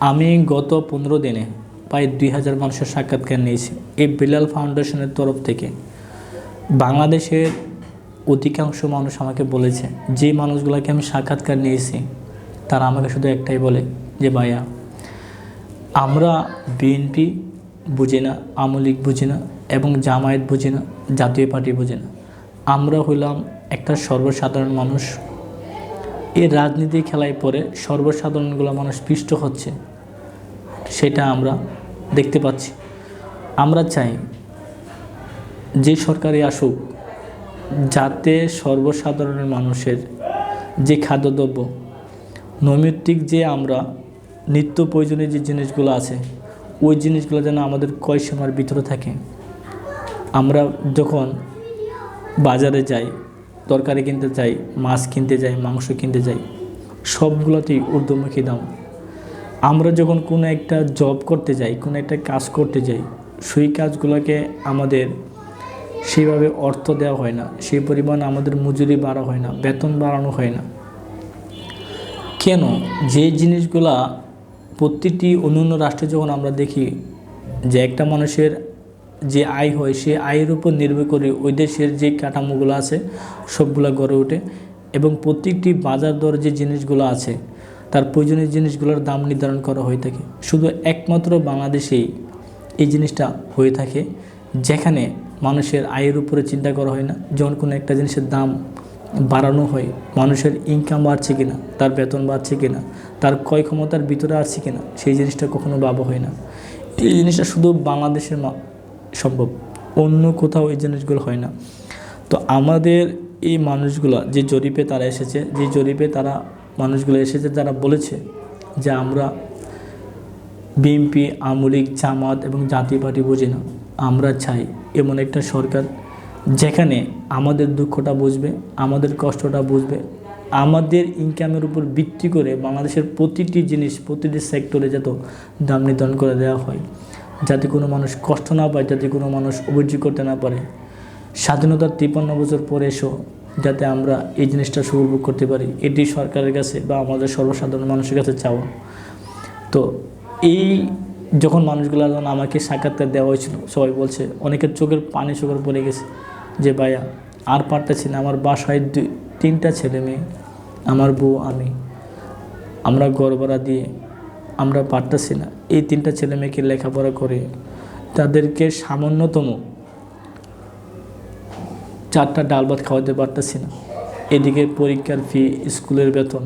আমি গত পনেরো দিনে প্রায় দুই হাজার মানুষের সাক্ষাৎকার নিয়েছি এই বিলাল ফাউন্ডেশনের তরফ থেকে। বাংলাদেশের অধিকাংশ মানুষ আমাকে বলেছে, যে মানুষগুলোকে আমি সাক্ষাৎকার নিয়েছি, তারা আমাকে শুধু একটাই বলে যে, ভাইয়া, আমরা বিএনপি বুঝি না, আওয়ামী লীগ বুঝি না এবং জামায়াত বুঝি না, জাতীয় পার্টি বুঝি না। আমরা হইলাম একটা সর্বসাধারণ মানুষ এই রাজনীতি খেলায় পরে সর্বসাধারণগুলো মানুষ পিষ্ট হচ্ছে, সেটা আমরা দেখতে পাচ্ছি। আমরা চাই যে সরকারি আসুক, যাতে সর্বসাধারণের মানুষের যে খাদ্যদ্রব্য, নৈমিত্তিক যে আমরা নিত্য প্রয়োজনীয় যে জিনিসগুলো আছে, ওই জিনিসগুলো যেন আমাদের কয় সীমার ভিতরে থাকে। আমরা যখন বাজারে যাই তরকারি কিনতে যাই মাছ কিনতে যাই মাংস কিনতে যাই সবগুলোতেই ঊর্ধ্বমুখী দাম। আমরা যখন কোনো একটা জব করতে যাই, কোনো একটা কাজ করতে যাই, সেই কাজগুলোকে আমাদের সেইভাবে অর্থ দেওয়া হয় না, সেই পরিমাণ আমাদের মজুরি বাড়া হয় না, বেতন বাড়ানো হয় না। কেন? যে জিনিসগুলা প্রতিটি অন্য অন্য রাষ্ট্রে যখন আমরা দেখি, যে একটা মানুষের যে আয় হয়, সে আয়ের উপর নির্ভর করে ওই দেশের যে কাঠামোগুলো আছে, সবগুলো গড়ে ওঠে এবং প্রত্যেকটি বাজার দর যে জিনিসগুলো আছে, তার প্রয়োজনীয় জিনিসগুলোর দাম নির্ধারণ করা হয়ে থাকে। শুধু একমাত্র বাংলাদেশেই এই জিনিসটা হয়ে থাকে, যেখানে মানুষের আয়ের উপরে চিন্তা করা হয় না। যখন কোনো একটা জিনিসের দাম বাড়ানো হয়, মানুষের ইনকাম বাড়ছে কিনা, তার বেতন বাড়ছে কিনা, তার ক্রয় ক্ষমতার ভিতরে আসছে কিনা, সেই জিনিসটা কখনো ভাবা হয় না। এই জিনিসটা শুধু বাংলাদেশের সম্ভব। অন্য কোথাও এই জিনিসগুলো হয় না। তো আমাদের এই মানুষগুলো যে জরিপে তারা এসেছে, যে জরিপে তারা মানুষগুলো এসেছে, তারা বলেছে যে আমরা বিএনপি আমলিক জামাত এবং জাতীয় পার্টি বুঝি না। আমরা চাই এমন একটা সরকার যেখানে আমাদের দুঃখটা বুঝবে, আমাদের কষ্টটা বুঝবে, আমাদের ইনকামের উপর ভিত্তি করে বাংলাদেশের প্রতিটি জিনিস, প্রতিটি সেক্টরে যত দাম নির্ধারণ করে দেওয়া হয়। যাতে কোনো মানুষ কষ্ট না পায়, যাতে কোনো মানুষ অভিযোগ করতে না পারে। স্বাধীনতার তিপ্পান্ন বছর পরে এসো, যাতে আমরা এই জিনিসটা সুপভোগ করতে পারি। এটি সরকারের কাছে বা আমাদের সর্বসাধারণ মানুষের কাছে চাওয়া। তো এই যখন মানুষগুলো যখন আমাকে সাক্ষাৎকার দেওয়া হয়েছিল, সবাই বলছে, অনেকের চোখের পানি চোখের পড়ে গেছে যে, ভাইয়া, আর পারতেছি না, আমার বাসায় দুই, তিনটা ছেলে মেয়ে, আমার বউ, আমি। আমরা গড়বড়া দিয়ে আমরা পারতেছি না। এই তিনটা ছেলে মেয়েকে লেখাপড়া করে তাদেরকে সামান্যতম চারটা ডাল ভাত খাওয়াতে পারতেছি না। এদিকে পরীক্ষার ফি স্কুলের বেতন